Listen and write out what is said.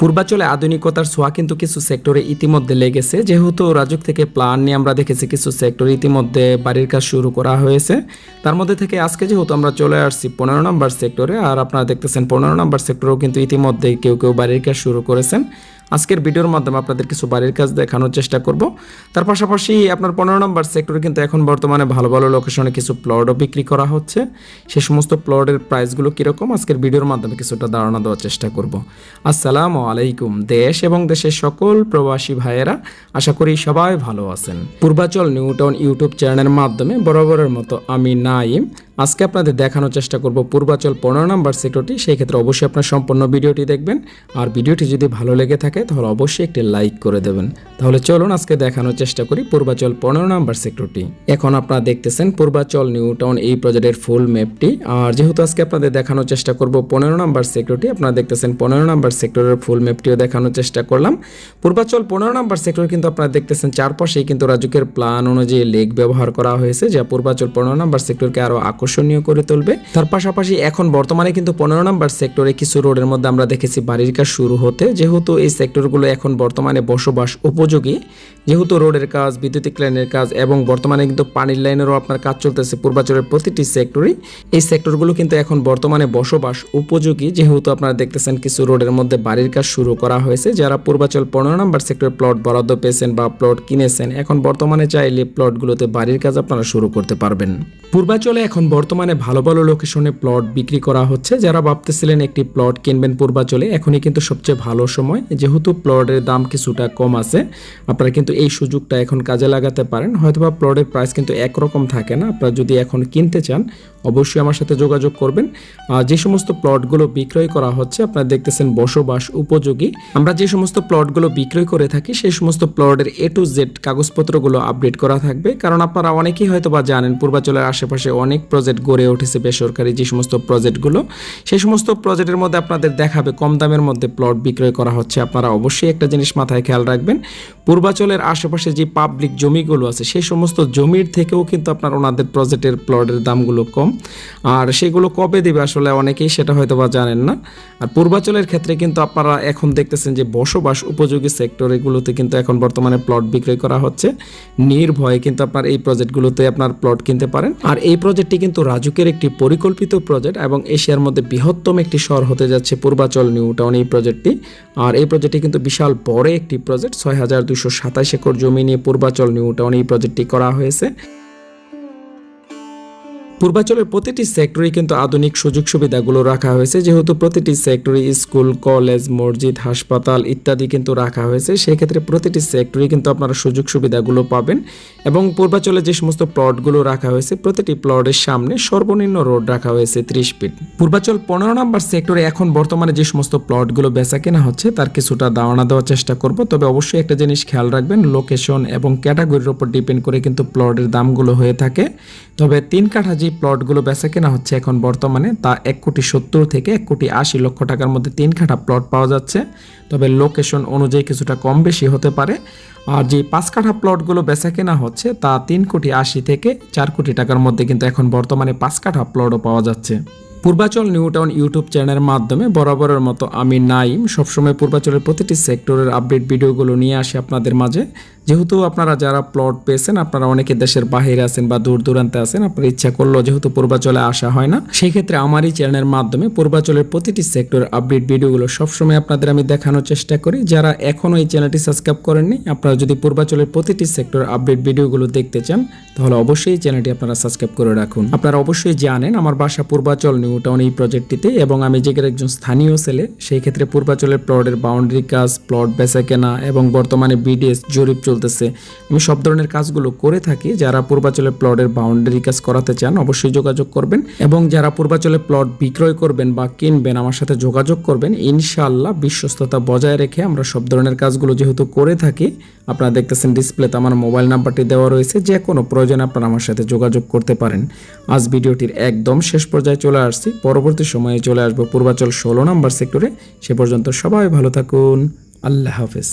পূর্বাচলে আধুনিকতার ছোঁয়া কিন্তু কিছু সেক্টরে ইতিমধ্যে লেগেছে। যেহেতু রাজুক থেকে প্ল্যান নিয়ে আমরা দেখেছি কিছু সেক্টরে ইতিমধ্যে বাড়ির কাজ শুরু করা হয়েছে। তার মধ্যে থেকে আজকে যেহেতু আমরা চলে আসছি পনেরো নম্বর সেক্টরে, আর আপনারা দেখতেছেন পনেরো নম্বর সেক্টরেও কিন্তু ইতিমধ্যে কেউ কেউ বাড়ির কাজ শুরু করেছেন। আজকের ভিডিওর মাধ্যমে আপনাদের কিছু বাড়ির কাজ দেখানোর চেষ্টা করব। তার পাশাপাশি আপনার পনেরো নম্বর সেক্টরে কিন্তু এখন বর্তমানে ভালো ভালো লোকেশনে কিছু প্লটও বিক্রি করা হচ্ছে। সে সমস্ত প্লটের প্রাইসগুলো কীরকম আজকের ভিডিওর মাধ্যমে কিছুটা ধারণা দেওয়ার চেষ্টা করব। আসসালামু আলাইকুম, দেশ এবং দেশের সকল প্রবাসী ভাইয়েরা, আশা করি সবাই ভালো আছেন। পূর্বাচল নিউ টাউন ইউটিউব চ্যানেলের মাধ্যমে বরাবরের মতো আমি নাইম। আজকে আপনাদের দেখানোর চেষ্টা করব পূর্বাচল পনেরো নম্বর সেক্টরটি, সেই ক্ষেত্রে অবশ্যই আপনার সম্পূর্ণ ভিডিওটি দেখবেন। আর ভিডিওটি যদি ভালো লেগে থাকে, তাহলে অবশ্যই একটি লাইক করে দেবেন। তাহলে চলুন আজকে দেখানোর চেষ্টা করি পূর্বাচল পনেরো নম্বর সেক্টরটি। এখন আপনারা দেখতেছেন পূর্বাচল নিউ টাউন এই প্রজেক্টের ফুল ম্যাপটি। আর যেহেতু আজকে আপনাদের দেখানোর চেষ্টা করব পনেরো নম্বর সেক্টরটি, আপনারা দেখতেছেন পনেরো নম্বর সেক্টরের ফুল ম্যাপটিও দেখানোর চেষ্টা করলাম। পূর্বাচল পনেরো নম্বর সেক্টর কিন্তু আপনারা দেখতেছেন চারপাশেই কিন্তু রাজুকের প্ল্যান অনুযায়ী লেক ব্যবহার করা হয়েছে, যা পূর্বাচল পনেরো নম্বর সেক্টরকে আরও আকর্ষণীয় করে তুলবে। তার পাশাপাশি এখন বর্তমানে কিন্তু পনেরো নম্বর সেক্টরে কিছু রোডের মধ্যে আমরা দেখেছি বাড়ির কাজ শুরু হতে। যেহেতু এই সেক্টরগুলো এখন বর্তমানে বসবাস উপযোগী যেহেতু রোডের কাজ, বিদ্যুতিক লাইনের কাজ এবং বর্তমানে কিন্তু পানির লাইনেরও আপনার কাজ চলতেছে পূর্বাচলের প্রতিটি সেক্টরেই। এই সেক্টরগুলো কিন্তু এখন বর্তমানে বসবাস উপযোগী। যেহেতু আপনারা দেখতেছেন কিছু রোডের মধ্যে বাড়ির কাজ শুরু করা হয়েছে। যারা পূর্বাচল পনেরো নম্বর সেক্টর প্লট বরাদ্দ পেয়েছেন বা প্লট কিনেছেন, এখন বর্তমানে চাইলে প্লটগুলোতে বাড়ির কাজ আপনারা শুরু করতে পারবেন। পূর্বাচলে এখন বর্তমানে ভালো ভালো লোকেশনে প্লট বিক্রি করা হচ্ছে। যারা ভাবতেছিলেন একটি প্লট কিনবেন পূর্বাচলে, এখনই কিন্তু সবচেয়ে ভালো সময়। যেহেতু প্লটের দাম কিছুটা কম আছে, আপনারা কিন্তু এই সুযোগটা এখন কাজে লাগাতে পারেন। হয়তোবা প্লটের প্রাইস কিন্তু একরকম থাকে না। আপনারা যদি এখন কিনতে চান অবশ্যই আমার সাথে যোগাযোগ করবেন। যে সমস্ত প্লটগুলো বিক্রয় করা হচ্ছে, আপনারা দেখতেছেন বসবাস উপযোগী। আমরা যে সমস্ত প্লটগুলো বিক্রয় করে থাকি, সেই সমস্ত প্লটের এ টু জেড কাগজপত্রগুলো আপডেট করা থাকবে। কারণ আপনারা অনেকেই হয়তো বা জানেন, পূর্বাচলের আশেপাশে অনেক প্রজেক্ট গড়ে উঠেছে বেসরকারি যে সমস্ত প্রজেক্টগুলো। সেই সমস্ত প্রজেক্টের মধ্যে আপনাদের দেখাবে কম দামের মধ্যে প্লট বিক্রয় করা হচ্ছে। আপনারা অবশ্যই একটা জিনিস মাথায় খেয়াল রাখবেন, পূর্বাচলের আশেপাশে যে পাবলিক জমিগুলো আছে, সেই সমস্ত জমির থেকেও কিন্তু আপনার ওনাদের প্রজেক্টের প্লটের দামগুলো কম। আর সেগুলো কবে দেবে আসলে অনেকেই সেটা হয়তো বা জানেন না। আর পূর্বাচলের ক্ষেত্রে কিন্তু আপনারা এখন দেখতেছেন যে বসবাস উপযোগী সেক্টর এগুলোতে কিন্তু এখন বর্তমানে প্লট বিক্রয় করা হচ্ছে। নির্ভয়ে কিন্তু আপনার এই প্রজেক্টগুলোতে আপনার প্লট কিনতে পারেন। আর এই প্রজেক্টটি কিন্তু রাজুকের একটি পরিকল্পিত প্রজেক্ট এবং এশিয়ার মধ্যে বৃহত্তম একটি শহর হতে যাচ্ছে পূর্বাচল নিউ টাউন এই প্রজেক্টটি আর এই প্রজেক্টটি কিন্তু বিশাল বড় একটি প্রজেক্ট ছয় হাজার দুশো সাতাশ একর জমি নিয়ে পূর্বাচল নিউ টাউন এই প্রজেক্টটি করা হয়েছে। পূর্বাচলের প্রতিটি সেক্টরে কিন্তু আধুনিক সুযোগ সুবিধাগুলো রাখা হয়েছে। যেহেতু প্রতিটি সেক্টরে স্কুল, কলেজ, মসজিদ, হাসপাতাল ইত্যাদি কিন্তু রাখা হয়েছে, সেক্ষেত্রে প্রতিটি সেক্টরে কিন্তু আপনারা সুযোগ সুবিধাগুলো পাবেন। এবং পূর্বাচলে যে সমস্ত প্লটগুলো রাখা হয়েছে, প্রতিটি প্লটের সামনে সর্বনিম্ন রোড রাখা হয়েছে ত্রিশ ফিট। পূর্বাচল পনেরো নম্বর সেক্টরে এখন বর্তমানে যে সমস্ত প্লটগুলো বেচা কেনা হচ্ছে, তার কিছুটা ধারণা দেওয়ার চেষ্টা করব। তবে অবশ্যই একটা জিনিস খেয়াল রাখবেন, লোকেশন এবং ক্যাটাগরির উপর ডিপেন্ড করে কিন্তু প্লটের দামগুলো হয়ে থাকে। তবে তিন কাঠা যে প্লটগুলো বেচা কেনা হচ্ছে এখন বর্তমানে, তা এক কোটি সত্তর থেকে এক কোটি আশি লক্ষ টাকার মধ্যে তিন কাঠা প্লট পাওয়া যাচ্ছে। তবে লোকেশন অনুযায়ী কিছুটা কম বেশি হতে পারে। আর যে পাঁচ কাঠা প্লটগুলো বেচা কেনা হচ্ছে, তা তিন কোটি আশি থেকে চার কোটি টাকার মধ্যে কিন্তু এখন বর্তমানে পাঁচ কাঠা প্লটও পাওয়া যাচ্ছে। পূর্বাচল নিউ টাউন ইউটিউব চ্যানেলের মাধ্যমে বরাবরের মতো আমি নাইম সবসময় পূর্বাচলের প্রতিটি সেক্টরের আপডেট ভিডিওগুলো নিয়ে আসি আপনাদের মাঝে। যেহেতু আপনারা যারা প্লট পেয়েছেন, আপনারা অনেকে দেশের বাহিরে আছেন বা দূর দূরান্তে আছেন, আপনার ইচ্ছা করলেও যেহেতু পূর্বাচলে আসা হয় না, সেই ক্ষেত্রে আমার এই চ্যানেলের মাধ্যমে পূর্বাচলের প্রতিটি সেক্টর আপডেট ভিডিওগুলো সবসময় আপনাদের আমি দেখানোর চেষ্টা করি। যারা এখনও এই চ্যানেলটি সাবস্ক্রাইব করেননি, আপনারা যদি পূর্বাচলের প্রতিটি সেক্টর আপডেট ভিডিওগুলো দেখতে চান, তাহলে অবশ্যই চ্যানেলটি আপনারা সাবস্ক্রাইব করে রাখুন। আপনারা অবশ্যই জানেন, আমার বাসা পূর্বাচল নিউ টাউন এই প্রজেক্টটিতে এবং আমি যেখানে একজন স্থানীয় ছেলে, সেই ক্ষেত্রে পূর্বাচলের প্লটের বাউন্ডারি কাজ প্লট বেচা কেনা এবং বর্তমানে বিডিএস জরিপ চলতেছে আমি সব ধরনের কাজগুলো করে থাকি, যারা পূর্বাচলের প্লটের বাউন্ডারি কাজ করাতে চান, অবশ্যই যোগাযোগ করবেন এবং যারা পূর্বাচলের প্লট বিক্রয় করবেন বা কিনবেন, আমার সাথে যোগাযোগ করবেন। ইনশাআল্লাহ বিশ্বস্ততা বজায় রেখে আমরা সব ধরনের কাজগুলো যেহেতু করে থাকি, আপনারা দেখতেছেন ডিসপ্লেতে আমার মোবাইল নাম্বারটি দেওয়া রয়েছে, যে কোনো প্রয়োজনে আপনারা আমার সাথে যোগাযোগ করতে পারেন। আজ ভিডিওটির একদম শেষ পর্যায়ে চলে আসছি, পরবর্তী সময়ে চলে আসব পূর্বাচল ষোলো নম্বর সেক্টরে সে পর্যন্ত সবাই ভালো থাকুন, আল্লাহ হাফেজ।